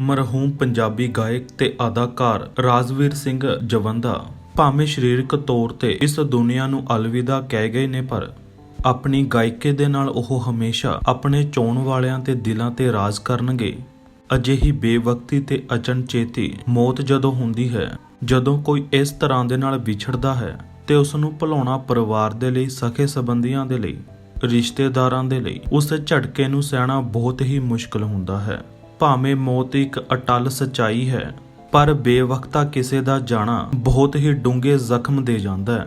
ਮਰਹੂਮ ਪੰਜਾਬੀ ਗਾਇਕ ਤੇ ਅਦਾਕਾਰ ਰਾਜਵੀਰ ਸਿੰਘ ਜਵੰਦਾ ਭਾਵੇਂ ਸਰੀਰਕ ਤੌਰ ਤੇ ਇਸ ਦੁਨੀਆ ਨੂੰ ਅਲਵਿਦਾ ਕਹਿ ਗਏ ਨੇ, ਪਰ ਆਪਣੀ ਗਾਇਕੀ ਦੇ ਨਾਲ ਉਹ ਹਮੇਸ਼ਾ ਆਪਣੇ ਚੋਣ ਵਾਲਿਆਂ ਤੇ ਦਿਲਾਂ ਤੇ ਰਾਜ ਕਰਨਗੇ। ਅਜਿਹੀ ਬੇਵਕਤੀ ਤੇ ਅਚਨਚੇਤੀ ਮੌਤ ਜਦੋਂ ਹੁੰਦੀ ਹੈ, ਜਦੋਂ ਕੋਈ ਇਸ ਤਰ੍ਹਾਂ ਦੇ ਨਾਲ ਵਿਛੜਦਾ ਹੈ ਤੇ ਉਸ ਨੂੰ ਭੁਲਾਉਣਾ ਪਰਿਵਾਰ ਦੇ ਲਈ ਸਕੇ ਸੰਬੰਧੀਆਂ ਦੇ ਲਈ, ਰਿਸ਼ਤੇਦਾਰਾਂ ਦੇ ਲਈ, ਉਸ ਝਟਕੇ ਨੂੰ ਸਹਿਣਾ ਬਹੁਤ ਹੀ ਮੁਸ਼ਕਲ ਹੁੰਦਾ ਹੈ। ਭਾਵੇਂ ਮੌਤ ਇੱਕ ਅਟਲ ਸਚਾਈ ਹੈ, ਪਰ ਬੇਵਕਤਾ ਕਿਸੇ ਦਾ ਜਾਣਾ ਬਹੁਤ ਹੀ ਡੂੰਘੇ ਜ਼ਖਮ ਦੇ ਜਾਂਦਾ ਹੈ।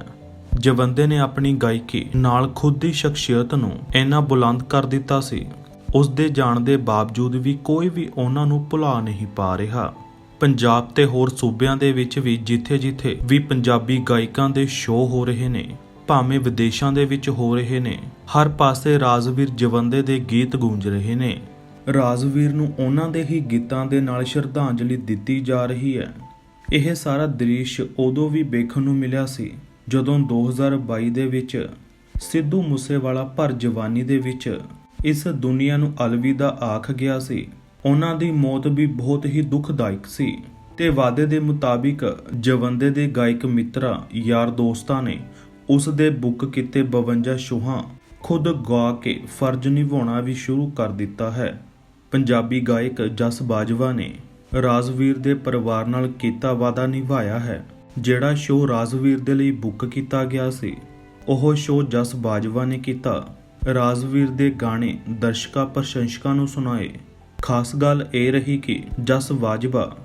ਜਵੰਦੇ ਨੇ ਆਪਣੀ ਗਾਇਕੀ ਨਾਲ ਖੁਦ ਦੀ ਸ਼ਖਸੀਅਤ ਨੂੰ ਇੰਨਾ ਬੁਲੰਦ ਕਰ ਦਿੱਤਾ ਸੀ ਉਸ ਦੇ ਜਾਣ ਦੇ ਬਾਵਜੂਦ ਵੀ ਕੋਈ ਵੀ ਉਹਨਾਂ ਨੂੰ ਭੁਲਾ ਨਹੀਂ ਪਾ ਰਿਹਾ। ਪੰਜਾਬ ਤੇ ਹੋਰ ਸੂਬਿਆਂ ਦੇ ਵਿੱਚ ਵੀ ਜਿੱਥੇ-ਜਿੱਥੇ ਵੀ ਪੰਜਾਬੀ ਗਾਇਕਾਂ ਦੇ ਸ਼ੋਅ ਹੋ ਰਹੇ ਨੇ, ਭਾਵੇਂ ਵਿਦੇਸ਼ਾਂ ਦੇ ਵਿੱਚ ਹੋ ਰਹੇ ਨੇ, ਹਰ ਪਾਸੇ ਰਾਜਵੀਰ ਜਵੰਦੇ ਦੇ ਗੀਤ ਗੂੰਜ ਰਹੇ ਨੇ। ਰਾਜਵੀਰ ਨੂੰ ਉਹਨਾਂ ਦੇ ਹੀ ਗੀਤਾਂ ਦੇ ਨਾਲ ਸ਼ਰਧਾਂਜਲੀ ਦਿੱਤੀ ਜਾ ਰਹੀ ਹੈ। ਇਹ ਸਾਰਾ ਦ੍ਰਿਸ਼ ਉਦੋਂ ਵੀ ਵੇਖਣ ਨੂੰ ਮਿਲਿਆ ਸੀ, ਜਦੋਂ 2022 ਦੇ ਵਿੱਚ ਸਿੱਧੂ ਮੂਸੇਵਾਲਾ ਭਰ ਜਵਾਨੀ ਦੇ ਵਿੱਚ ਇਸ ਦੁਨੀਆ ਨੂੰ ਅਲਵਿਦਾ ਆਖ ਗਿਆ ਸੀ। ਉਹਨਾਂ ਦੀ ਮੌਤ ਵੀ ਬਹੁਤ ਹੀ ਦੁਖਦਾਇਕ ਸੀ ਤੇ ਵਾਅਦੇ ਦੇ ਮੁਤਾਬਿਕ ਜਵੰਦੇ ਦੇ ਗਾਇਕ ਮਿੱਤਰਾਂ ਯਾਰ ਦੋਸਤਾਂ ਨੇ ਉਸ ਦੇ ਬੁੱਕ ਕੀਤੇ 52 ਸ਼ੋਹਾਂ ਖੁਦ ਗਾ ਕੇ ਫਰਜ਼ ਨਿਭਾਉਣਾ ਵੀ ਸ਼ੁਰੂ ਕਰ ਦਿੱਤਾ ਹੈ। ਪੰਜਾਬੀ ਗਾਇਕ ਜਸ ਬਾਜਵਾ ਨੇ ਰਾਜਵੀਰ ਦੇ ਪਰਿਵਾਰ ਨਾਲ ਕੀਤਾ ਵਾਅਦਾ ਨਿਭਾਇਆ ਹੈ, ਜਿਹੜਾ ਸ਼ੋਅ ਰਾਜਵੀਰ ਦੇ ਲਈ ਬੁੱਕ ਕੀਤਾ ਗਿਆ ਸੀ। ਉਹ ਸ਼ੋਅ ਜਸ ਬਾਜਵਾ ਨੇ ਕੀਤਾ। ਰਾਜਵੀਰ ਦੇ ਗਾਣੇ ਦਰਸ਼ਕਾਂ, ਪ੍ਰਸ਼ੰਸਕਾਂ ਨੂੰ ਸੁਣਾਏ। ਖਾਸ ਗੱਲ ਇਹ ਰਹੀ ਕਿ ਜਸ ਬਾਜਵਾ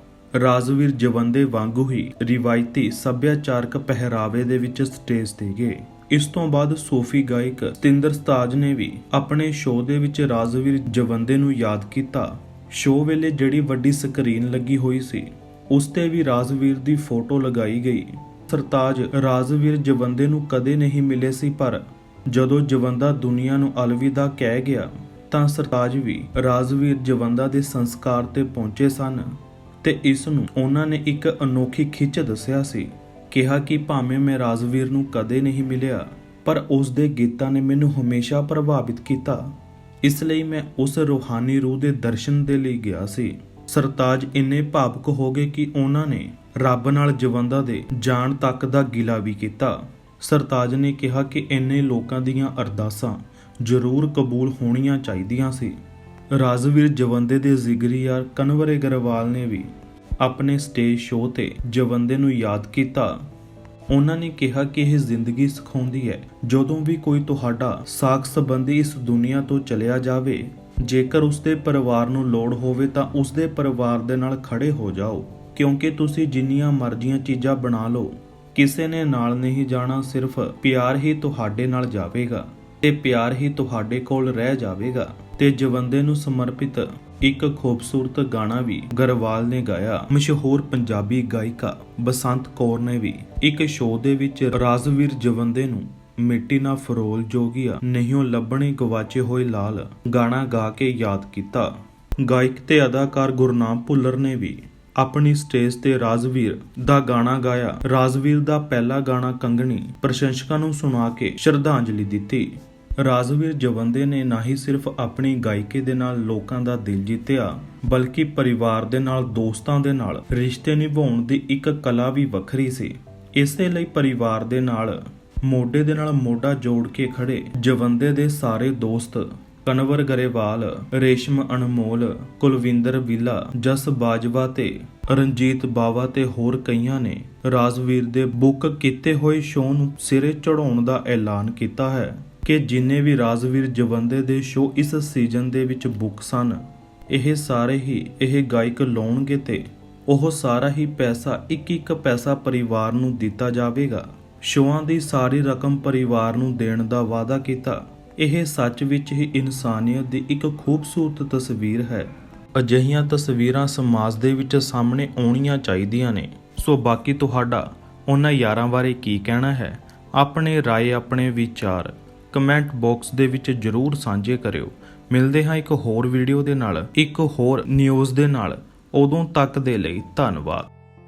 ਰਾਜਵੀਰ ਜਵੰਦੇ ਵਾਂਗੂ ਹੀ ਰਿਵਾਇਤੀ ਸੱਭਿਆਚਾਰਕ ਪਹਿਰਾਵੇ ਦੇ ਵਿੱਚ ਸਟੇਜ ਤੇ ਗਏ। ਇਸ ਤੋਂ ਬਾਅਦ ਸੂਫੀ ਗਾਇਕ ਸਤਿੰਦਰ ਸਤਾਜ ਨੇ ਵੀ ਆਪਣੇ ਸ਼ੋਅ ਦੇ ਵਿੱਚ ਰਾਜਵੀਰ ਜਵੰਦੇ ਨੂੰ ਯਾਦ ਕੀਤਾ। ਸ਼ੋਅ ਵੇਲੇ ਜਿਹੜੀ ਵੱਡੀ ਸਕਰੀਨ ਲੱਗੀ ਹੋਈ ਸੀ, ਉਸ ਤੇ ਵੀ ਰਾਜਵੀਰ ਦੀ ਫੋਟੋ ਲਗਾਈ ਗਈ। ਸਰਤਾਜ ਰਾਜਵੀਰ ਜਵੰਦੇ ਨੂੰ ਕਦੇ ਨਹੀਂ ਮਿਲੇ ਸੀ, ਪਰ ਜਦੋਂ ਜਵੰਦਾ ਦੁਨੀਆ ਨੂੰ ਅਲਵਿਦਾ ਕਹਿ ਗਿਆ, ਤਾਂ ਸਰਤਾਜ ਵੀ ਰਾਜਵੀਰ ਜਵੰਦਾ ਦੇ ਸੰਸਕਾਰ ਤੇ ਪਹੁੰਚੇ ਸਨ ਤੇ ਇਸ ਨੂੰ ਉਹਨਾਂ ਨੇ ਇੱਕ ਅਨੋਖੀ ਖਿੱਚ ਦੱਸਿਆ ਸੀ। ਕਿਹਾ ਕਿ ਭਾਵੇਂ ਮੈਂ ਰਾਜਵੀਰ ਨੂੰ ਕਦੇ ਨਹੀਂ ਮਿਲਿਆ, ਪਰ ਉਸ ਦੇ ਗੀਤਾਂ ਨੇ ਮੈਨੂੰ ਹਮੇਸ਼ਾ ਪ੍ਰਭਾਵਿਤ ਕੀਤਾ। ਇਸ ਲਈ ਮੈਂ ਉਸ ਰੂਹਾਨੀ ਰੂਹ ਦੇ ਦਰਸ਼ਨ ਦੇ ਲਈ ਗਿਆ ਸੀ। ਸਰਤਾਜ ਇੰਨੇ ਭਾਵਕ ਹੋ ਗਏ ਕਿ ਉਹਨਾਂ ਨੇ ਰੱਬ ਨਾਲ ਜਵੰਦਾ ਦੇ ਜਾਣ ਤੱਕ ਦਾ ਗਿਲਾ ਵੀ ਕੀਤਾ। ਸਰਤਾਜ ਨੇ ਕਿਹਾ ਕਿ ਇੰਨੇ ਲੋਕਾਂ ਦੀਆਂ ਅਰਦਾਸਾਂ ਜ਼ਰੂਰ ਕਬੂਲ ਹੋਣੀਆਂ ਚਾਹੀਦੀਆਂ ਸੀ। ਰਾਜਵੀਰ ਜਵੰਦੇ ਦੇ ਜ਼ਿਗਰੀ ਯਾਰ ਕਨਵਰ ਨੇ ਵੀ ਆਪਣੇ ਸਟੇਜ ਸ਼ੋਅ ਤੇ ਜਵੰਦੇ ਨੂੰ ਯਾਦ ਕੀਤਾ। ਉਹਨਾਂ ਨੇ ਕਿਹਾ ਕਿ ਇਹ ਜ਼ਿੰਦਗੀ ਸਿਖਾਉਂਦੀ ਹੈ। ਜਦੋਂ ਵੀ ਕੋਈ ਤੁਹਾਡਾ ਸਾਖ ਸੰਬੰਧੀ ਇਸ ਦੁਨੀਆ ਤੋਂ ਚਲਿਆ ਜਾਵੇ, ਜੇਕਰ ਉਸਦੇ ਪਰਿਵਾਰ ਨੂੰ ਲੋੜ ਹੋਵੇ ਤਾਂ ਉਸਦੇ ਪਰਿਵਾਰ ਦੇ ਨਾਲ ਖੜੇ ਹੋ ਜਾਓ, ਕਿਉਂਕਿ ਤੁਸੀਂ ਜਿੰਨੀਆਂ ਮਰਜ਼ੀਆਂ ਚੀਜ਼ਾਂ ਬਣਾ ਲਓ। ਕਿਸੇ ਨੇ ਨਾਲ ਨਹੀਂ ਜਾਣਾ, ਸਿਰਫ ਪਿਆਰ ਹੀ ਤੁਹਾਡੇ ਨਾਲ ਜਾਵੇਗਾ ਤੇ ਪਿਆਰ ਹੀ ਤੁਹਾਡੇ ਕੋਲ ਰਹਿ ਜਾਵੇਗਾ ਤੇ ਜਵੰਦੇ ਨੂੰ ਸਮਰਪਿਤ ਇੱਕ ਖੂਬਸੂਰਤ ਗਾਣਾ ਵੀ ਗਰਵਾਲ ਨੇ ਗਾਇਆ। ਮਸ਼ਹੂਰ ਪੰਜਾਬੀ ਗਾਇਕਾ ਬਸੰਤ ਕੌਰ ਨੇ ਵੀ ਇੱਕ ਸ਼ੋਅ ਦੇ ਵਿੱਚ ਰਾਜਵੀਰ ਜਵੰਦੇ ਨੂੰ ਮਿੱਟੀ ਨਾ ਫਰੋਲ ਜੋਗੀਆ ਨਹੀਂਓ ਲੱਭਣੇ ਗਵਾਚੇ ਹੋਏ ਲਾਲ ਗਾਣਾ ਗਾ ਕੇ ਯਾਦ ਕੀਤਾ। ਗਾਇਕ ਤੇ ਅਦਾਕਾਰ ਗੁਰਨਾਮ ਭੁੱਲਰ ਨੇ ਵੀ ਆਪਣੀ ਸਟੇਜ ਤੇ ਰਾਜਵੀਰ ਦਾ ਗਾਣਾ ਗਾਇਆ। ਰਾਜਵੀਰ ਦਾ ਪਹਿਲਾ ਗਾਣਾ ਕੰਗਣੀ ਪ੍ਰਸ਼ੰਸਕਾਂ ਨੂੰ ਸੁਣਾ ਕੇ ਸ਼ਰਧਾਂਜਲੀ ਦਿੱਤੀ। ਰਾਜਵੀਰ ਜਵੰਦੇ ਨੇ ਨਾ ਹੀ ਸਿਰਫ ਆਪਣੀ ਗਾਇਕੀ ਦੇ ਨਾਲ ਲੋਕਾਂ ਦਾ ਦਿਲ ਜਿੱਤਿਆ, ਬਲਕਿ ਪਰਿਵਾਰ ਦੇ ਨਾਲ, ਦੋਸਤਾਂ ਦੇ ਨਾਲ ਰਿਸ਼ਤੇ ਨਿਭਾਉਣ ਦੀ ਇੱਕ ਕਲਾ ਵੀ ਵੱਖਰੀ ਸੀ। ਇਸੇ ਲਈ ਪਰਿਵਾਰ ਦੇ ਨਾਲ, ਮੋਢੇ ਦੇ ਨਾਲ ਮੋਢਾ ਜੋੜ ਕੇ ਖੜੇ ਜਵੰਦੇ ਦੇ ਸਾਰੇ ਦੋਸਤ ਕਨਵਰ ਗਰੇਵਾਲ, ਰੇਸ਼ਮ ਅਨਮੋਲ, ਕੁਲਵਿੰਦਰ ਵਿਲਾ ਜਸ ਬਾਜਵਾ ਤੇ ਰਣਜੀਤ ਬਾਵਾ ਤੇ ਹੋਰ ਕਈਆਂ ਨੇ ਰਾਜਵੀਰ ਦੇ ਬੁੱਕ ਕੀਤੇ ਹੋਏ ਸ਼ੋਅ ਨੂੰ ਸਿਰੇ ਚੜਾਉਣ ਦਾ ਐਲਾਨ ਕੀਤਾ ਹੈ। ਕਿ ਜਿੰਨੇ ਵੀ ਰਾਜਵੀਰ ਜਵੰਦੇ ਦੇ ਸ਼ੋਅ ਇਸ ਸੀਜ਼ਨ ਦੇ ਵਿੱਚ ਬੁੱਕ ਸਨ, ਇਹ ਸਾਰੇ ਹੀ ਇਹ ਗਾਇਕ ਲਾਉਣਗੇ ਤੇ ਉਹ ਸਾਰਾ ਹੀ ਪੈਸਾ ਇੱਕ ਇੱਕ ਪੈਸਾ ਪਰਿਵਾਰ ਨੂੰ ਦਿੱਤਾ ਜਾਵੇਗਾ। ਸ਼ੋਆਂ ਦੀ ਸਾਰੀ ਰਕਮ ਪਰਿਵਾਰ ਨੂੰ ਦੇਣ ਦਾ ਵਾਅਦਾ ਕੀਤਾ। ਇਹ ਸੱਚ ਵਿੱਚ ਹੀ ਇਨਸਾਨੀਅਤ ਦੀ ਇੱਕ ਖੂਬਸੂਰਤ ਤਸਵੀਰ ਹੈ। ਅਜਿਹੀਆਂ ਤਸਵੀਰਾਂ ਸਮਾਜ ਦੇ ਵਿੱਚ ਸਾਹਮਣੇ ਆਉਣੀਆਂ ਚਾਹੀਦੀਆਂ ਨੇ। ਸੋ ਬਾਕੀ ਤੁਹਾਡਾ ਉਹਨਾਂ ਯਾਰਾਂ ਬਾਰੇ ਕੀ ਕਹਿਣਾ ਹੈ? ਆਪਣੇ ਰਾਏ, ਆਪਣੇ ਵਿਚਾਰ। ਕਮੈਂਟ ਬਾਕਸ ਦੇ ਵਿੱਚ ਜਰੂਰ ਸਾਂਝੇ ਕਰਿਓ। ਮਿਲਦੇ ਹਾਂ ਇੱਕ ਹੋਰ ਵੀਡੀਓ ਦੇ ਨਾਲ, ਇੱਕ ਹੋਰ ਨਿਊਜ਼ ਦੇ ਨਾਲ। ਉਦੋਂ ਤੱਕ ਦੇ ਲਈ ਧੰਨਵਾਦ।